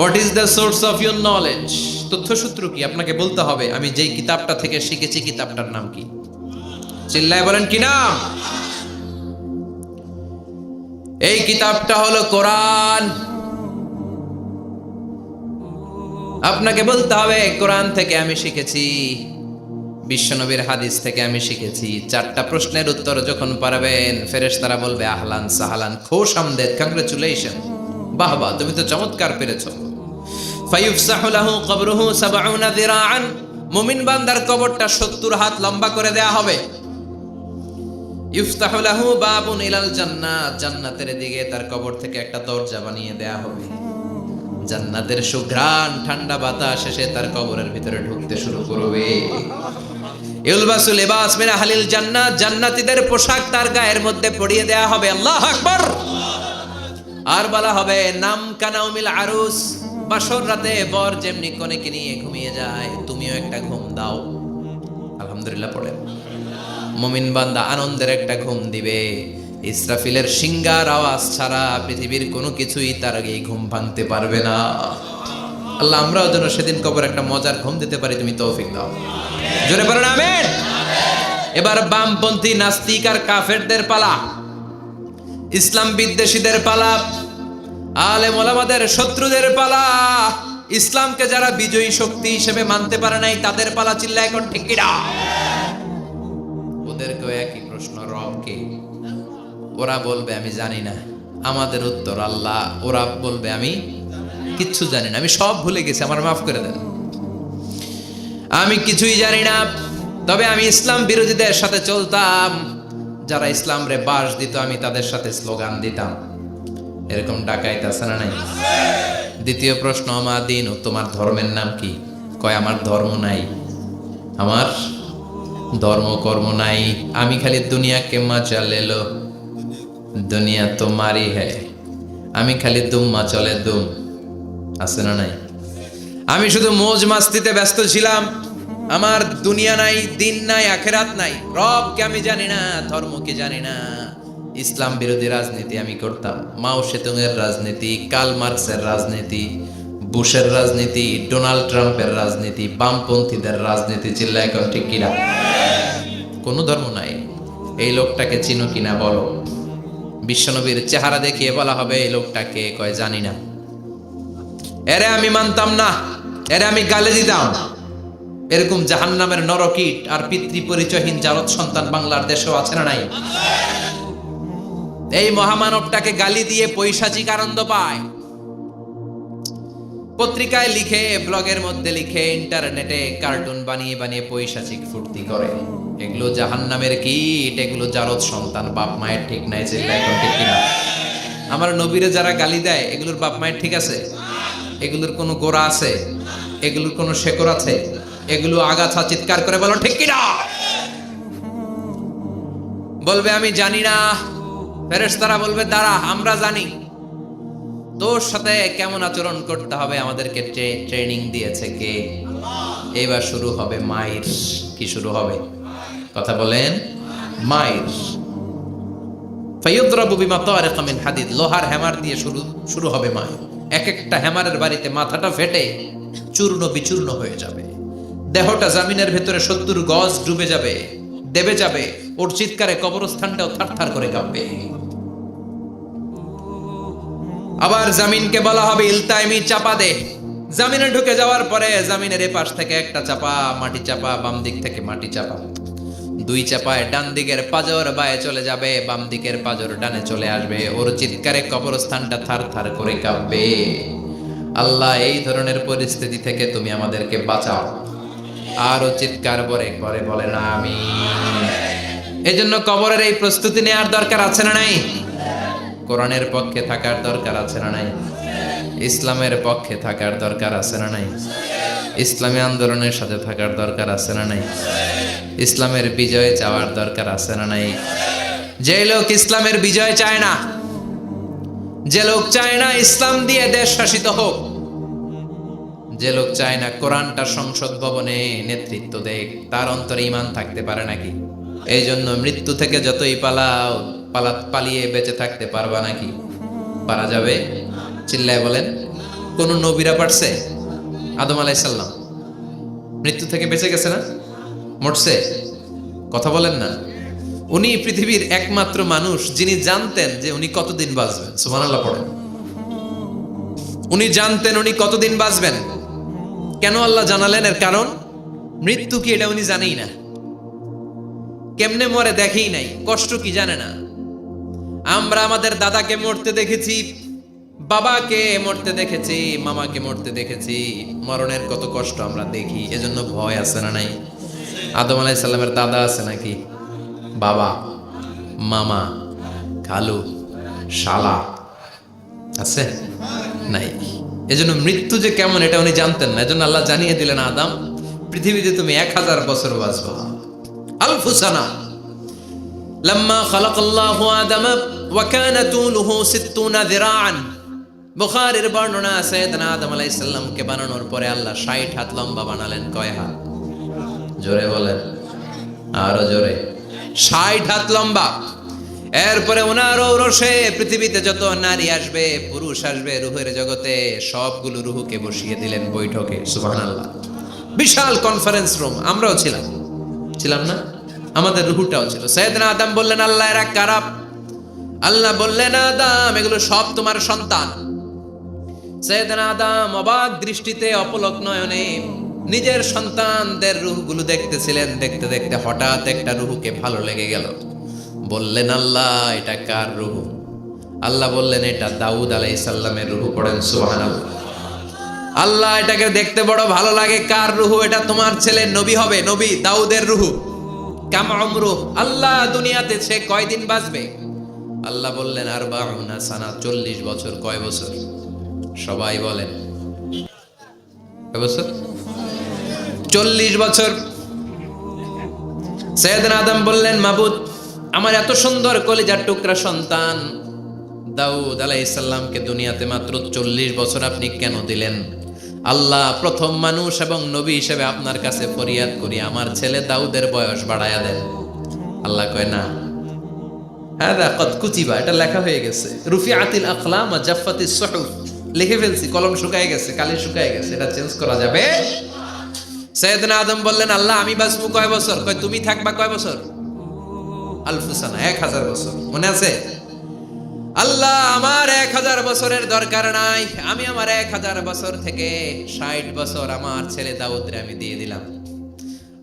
What is the source of your knowledge তথ্যসূত্র কি? আপনাকে বলতে হবে, আমি যেই কিতাবটা থেকে শিখেছি, কিতাবটার নাম কি? চিল্লায় বলেন, কি নাম? এই কিতাবটা হলো কোরআন। আপনাকে বলতে হবে, কোরআন থেকে আমি শিখেছি, বিশ্বনবীর হাদিস থেকে আমি শিখেছি। চারটা প্রশ্নের উত্তর যখন পারবেন ফেরেশ তারা বলবে, আহলান সাহালান, খোশ আমদেদ কংগ্রেচুলেশন বাহ বাহ তুমি তো চমৎকার পেরেছ। কবরুহু সাবউনা যিরাআন মুমিন বান্দার কবরটা 70 হাত লম্বা করে দেয়া হবে। বাবুন ইলাল জান্নাত। জান্নাতের দিকে তার কবর থেকে একটা দরজা বানিয়ে দেয়া হবে। জান্নাতের সুঘ্রাণ, ঠান্ডা বাতাস এসে তার কবরের ভিতরে ঢুকতে শুরু করবে। ইউলবাসু লিবাস মিন আহলিল জান্নাত। জান্নাতীদের পোশাক তার গায়ের মধ্যে পরিয়ে দেয়া হবে। আল্লাহু আকবার। আর বলা হবে নাম কানাউমিল আরুস। বাসর রাতে বর যেমনি কনেকে নিয়ে ঘুমিয়ে যায়, তুমিও একটা ঘুম দাও। আলহামদুলিল্লাহ পড়ে। মমিন বান্দা আনন্দের একটা ঘুম দিবে। ইসরাফিলের সিঙ্গার আওয়াজ ছাড়া পৃথিবীর কোনো কিছুই তার এই ঘুম ভাঙতে পারবে না। আল্লাহ, আমরাও যেন সেদিন কবর একটা মজার ঘুম দিতে পারি, তুমি তৌফিক দাও। জোরে পারেন আমেন। এবার বামপন্থী নাস্তিক আর কাফেরদের পালা। ইসলাম বিদ্বেষীদের পালা। আলে মোলামাদের শত্রুদের পালা। ইসলামকে যারা বিজয়ী শক্তি হিসেবে মানতে পারে নাই, তাদের পালা চিল্লা এখন ঠিকিরা ওদেরকেও একই প্রশ্ন, রব কে? ওরা বলবে, আমি জানি না। আমাদের উত্তর, আল্লাহ। ওরা বলবে, আমি কিচ্ছু জানি না। আমি সব ভুলে গেছি, আমার মাফ করে দেন। আমি কিছুই জানি না। তবে আমি ইসলাম বিরোধীদের সাথে চলতাম। যারা ইসলাম রে বাস দিত, আমি তাদের সাথে স্লোগান দিতাম। এরকম ডাকাইতে আছে না নাই? দ্বিতীয় প্রশ্ন, আমার দিন তোমার ধর্মের নাম কি? কয়, আমার ধর্ম নাই। আমার ধর্ম, কর্ম নাই। আমি খালি দুনিয়াকে মাচা লেলো দুনিয়া তো তোমারই হ্যায় আমি খালি দুম্মা চলে দুম। আছে না নাই? আমি শুধু মোজ মাস্তিতে ব্যস্ত ছিলাম। আমার দুনিয়া নাই, দিন নাই, আখেরাত নাই। রবকে আমি জানি না, ধর্মকে জানি না। ইসলাম বিরোধী রাজনীতি আমি করতাম। মাও সেতুংয়ের রাজনীতি কাল মার্কসের রাজনীতি, বুশের রাজনীতি, ডোনাল্ড ট্রাম্পের রাজনীতি, বামপন্থীদের রাজনীতি চিল্লা এখন ঠিক কিনা? কোনো ধর্ম নাই। এই লোকটাকে চিনো কিনা বলো। বিশ্বনবীর চেহারা দেখিয়ে বলা হবে, এই লোকটাকে কয় জানি না। এরে আমি মানতাম না। এরে আমি গালে দিতাম। এরকম জাহান নামের নরকীট আর পিতৃ পরিচয়হীন জারত সন্তান বাংলার দেশেও আছে না নাই? এই মহামানবটাকে গালি দিয়ে পৈশাচিক আনন্দ পায়। পত্রিকায় লিখে, ব্লগের মধ্যে লিখে, ইন্টারনেটে কার্টুন বানিয়ে বানিয়ে পৈশাচিক ফুর্তি করে। এগুলো জাহান নামের কীট, এগুলো জারদ সন্তান, বাপ মায়ের ঠিক নাই এখন ঠিক কিনা। আমার নবীরে যারা গালি দেয়, এগুলোর বাপ মায়ের ঠিক আছে? এগুলোর কোনো গোড়া আছে? এগুলোর কোনো শেকড় আছে? এগুলো আগাছা চিৎকার করে বলো, ঠিক কিনা? বলবে, আমি জানি না। ফেরেশতারা বলবে, দাঁড়া, আমরা জানি। তোর সাথে কেমন আচরণ করতে হবে? আমাদেরকে ট্রেনিং দিয়েছে কে? এবার শুরু হবে মাইর। কি শুরু হবে? কথা বলেন। মাইর। ফাইয়ুদ্রাবু বিমা তারিকা মিন হাদিদ। লোহার হ্যামার দিয়ে শুরু শুরু হবে মাই এক একটা হ্যামারের বাড়িতে মাথাটা ফেটে চূর্ণ বিচূর্ণ হয়ে যাবে। দেহটা জামিনের ভেতরে সত্তর গজ ডুবে যাবে, দেবে যাবে। ওর চিৎকারে কবরস্থানটাও থারথার করে কাঁপবে। আবার জামিনকে বলা হবে ইলতাইমি চাপা দে। জামিনে ঢুকে যাওয়ার পরে জামিনের এপাশ থেকে একটা চাপা, মাটি চাপা, বাম দিক থেকে মাটি চাপা। দুই চাপায় ডান দিকের পাজর বায়ে চলে যাবে, বাম দিকের পাজর ডানে চলে আসবে। ওর চিৎকারে কবরস্থানটা থার থার করে কাঁপবে। আল্লাহ, এই ধরনের পরিস্থিতি থেকে তুমি আমাদেরকে বাঁচাও। আরও চিৎকার করে করে বলে না আমি এই জন্য কবরের এই প্রস্তুতি নেওয়ার দরকার আছে না নাই? কোরআনের পক্ষে থাকার দরকার আছে না নাই? ইসলামের পক্ষে থাকার দরকার আছে না নাই? ইসলামী আন্দোলনের সাথে থাকার দরকার আছে না নাই? ইসলামের বিজয় চাওয়ার দরকার আছে না নাই? যে লোক ইসলামের বিজয় চায় না, যে লোক চায় না ইসলাম দিয়ে দেশ শাসিত হোক, যে লোক চায় না কোরআনটা সংসদ ভবনে নেতৃত্ব দেখ তার অন্তরে ইমান থাকতে পারে নাকি? এই জন্য মৃত্যু থেকে যতই পালাও পালা পালিয়ে বেঁচে থাকতে পারবা নাকি? পারা যাবে? চিল্লায় বলেন, কোন নবীরা পারছে? আদম আলাইসাল্লাম মৃত্যু থেকে বেঁচে গেছে না? মরছে? কথা বলেন না। উনি পৃথিবীর একমাত্র মানুষ যিনি জানতেন যে উনি কতদিন বাঁচবেন। সুবহানাল্লাহ পড়েন। উনি জানতেন উনি কতদিন বাঁচবেন। কেন আল্লাহ জানালেন? এর কারণ, মৃত্যু কি এটা উনি জানেই না। কেমনে মরে দেখেই নাই, কষ্ট কি জানে না। আমরা আমাদের দাদাকে মরতে দেখেছি, বাবাকে মরতে দেখেছি, মামাকে মরতে দেখেছি। মরণের কত কষ্ট আমরা দেখি, এজন্য ভয় আছে না নাই? আদম আলাইসাল্লামের দাদা আছে নাকি? বাবা, মামা, খালু, শালা আছে নাই? এজন্য মৃত্যু যে কেমন এটা উনি জানতেন না, এজন্য আল্লাহ জানিয়ে দিলেন, আদাম, পৃথিবীতে তুমি এক হাজার বছর বাঁচবো। আলফুসানা। لما লম্মা খলকল্লাহ আদম ওয়াকান তুলুহু সিত্তুনা যিরাআন বুখারীর বর্ণনা সাইয়েদনা আদম আলাইহিস সালামকে বানানোর পরে আল্লাহ 60 হাত লম্বা বানালেন। কয় হাত? জোরে বলেন। আরও জোরে। 60 হাত লম্বা। এরপরে ওনার ঔরসে পৃথিবীতে যত নারী আসবে, পুরুষ আসবে, রূহের জগতে সবগুলো রূহকে বসিয়ে দিলেন বৈঠকে। সুবহানাল্লাহ। বিশাল কনফারেন্স রুম আমরাও ছিলাম। ছিলাম না? আমাদের রুহুটাও ছিল। সৈয়দনা আদম বললেন, আল্লাহ, এরা কারাপ আল্লাহ বললেন, আদম, এগুলো সব তোমার সন্তান। সৈয়দনা আদম অবাক দৃষ্টিতে অপলক নয়নে নিজের সন্তানদের রুহগুলো দেখতেছিলেন। দেখতে দেখতে হঠাৎ একটা রুহুকে ভালো লেগে গেল। বললেন, আল্লাহ, এটা কার রুহু? আল্লাহ বললেন, এটা দাউদ আলাইহিস সালামের রুহু। পড়েন, সুবহানাল্লাহ। আল্লাহ, এটাকে দেখতে বড় ভালো লাগে। কার রুহু? এটা তোমার ছেলে নবী হবে, নবী দাউদের রুহু। কাম অমরু আল্লাহ দুনিয়াতে সে কয়দিন বাঁচবে? আল্লাহ বললেন আর বাউনা সানা, চল্লিশ বছর, কয় বছর? সবাই বলেন। বছর? চল্লিশ বছর। সৈয়দনা আদম বললেন, মাবুদ, আমার এত সুন্দর কলিজার টুকরা সন্তান। দাউদ আলাইসাল্লামকে দুনিয়াতে মাত্র চল্লিশ বছর আপনি কেন দিলেন? আল্লাহ প্রথম মানুষ এবং নবী হিসেবে আপনার কাছে ফরিয়াদ করি। আমার ছেলে দাউদের বয়স বাড়ায়া দেন। আল্লাহ কয়, না। হ্যাঁ কত কুচিবা এটা লেখা হয়ে গেছে। রুফি আতিল আকলাম জাফাতি সহুফ। লিখে ফেলছি, কলম শুকায় গেছে, কালি শুকায় গেছে। এটা চেঞ্জ করা যাবে? সৈয়দনা আদম বললেন, আল্লাহ, আমি বাঁচবো কয় বছর? কয়, তুমি থাকবা কয় বছর? আলফুসানা, এক হাজার বছর। মনে আছে? আল্লাহ আমার এক হাজার বছরের দরকার নাই। আমি আমার এক হাজার বছর থেকে ষাট বছর আমার ছেলে দাউদরে আমি দিয়ে দিলাম।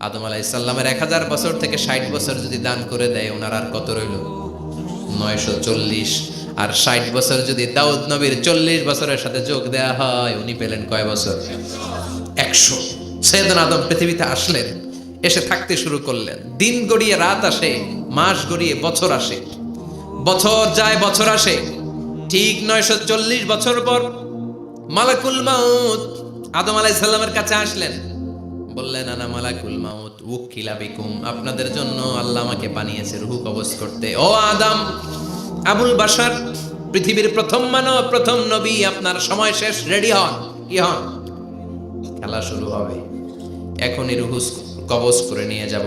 আদম আলাইসাল্লামের এক হাজার বছর থেকে ষাট বছর যদি দান করে দেয়, ওনার আর কত রইল? নয়শো চল্লিশ। আর ষাট বছর যদি দাউদ নবীর চল্লিশ বছরের সাথে যোগ দেয়া হয়, উনি পেলেন কয় বছর? একশো। সৈয়দন আদম পৃথিবীতে আসলেন, এসে থাকতে শুরু করলেন। দিন গড়িয়ে রাত আসে, মাস গড়িয়ে বছর আসে। বছর যায়, বছর আসে। ঠিক নয়শো চল্লিশ বছর পর মালাকুল মাউত আদম আলাইসাল্লামের কাছে আসলেন। বললেন, আনা মালাকুল মাউত, উকিলা বিকুম। আপনাদের জন্য আল্লাহ আমাকে বানিয়েছে রুহু কবজ করতে। ও আদম, আবুল বাসার পৃথিবীর প্রথম মানব, প্রথম নবী, আপনার সময় শেষ, রেডি হন। কি হন? খেলা শুরু হবে। এখনই রুহু কবজ করে নিয়ে যাব।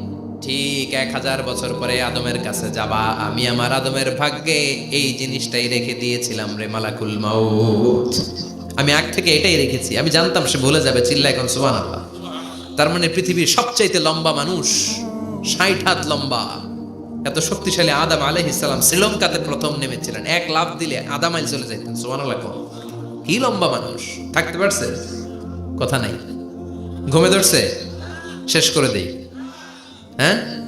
ঠিক এক হাজার বছর পরে আদমের কাছে যাবা। আমি আমার আদমের ভাগ্যে এই জিনিসটাই রেখে দিয়েছিলাম রে মালাকুল মাউত। আমি আগ থেকে এটাই রেখেছি। আমি জানতাম সে ভুলে যাবে, চিল্লা এখন সুবান আল্লাহ তার মানে পৃথিবীর সবচাইতে লম্বা মানুষ, ষাট হাত লম্বা, এত শক্তিশালী আদাম আলহিসাম শ্রীলঙ্কাতে প্রথম নেমেছিলেন। এক লাভ দিলে আধা মাইল চলে যাইতেন সুবান আল্লাহ কি লম্বা মানুষ, থাকতে পারছে? কথা নাই। ঘুমে ধরছে? শেষ করে দেই। হ্যাঁ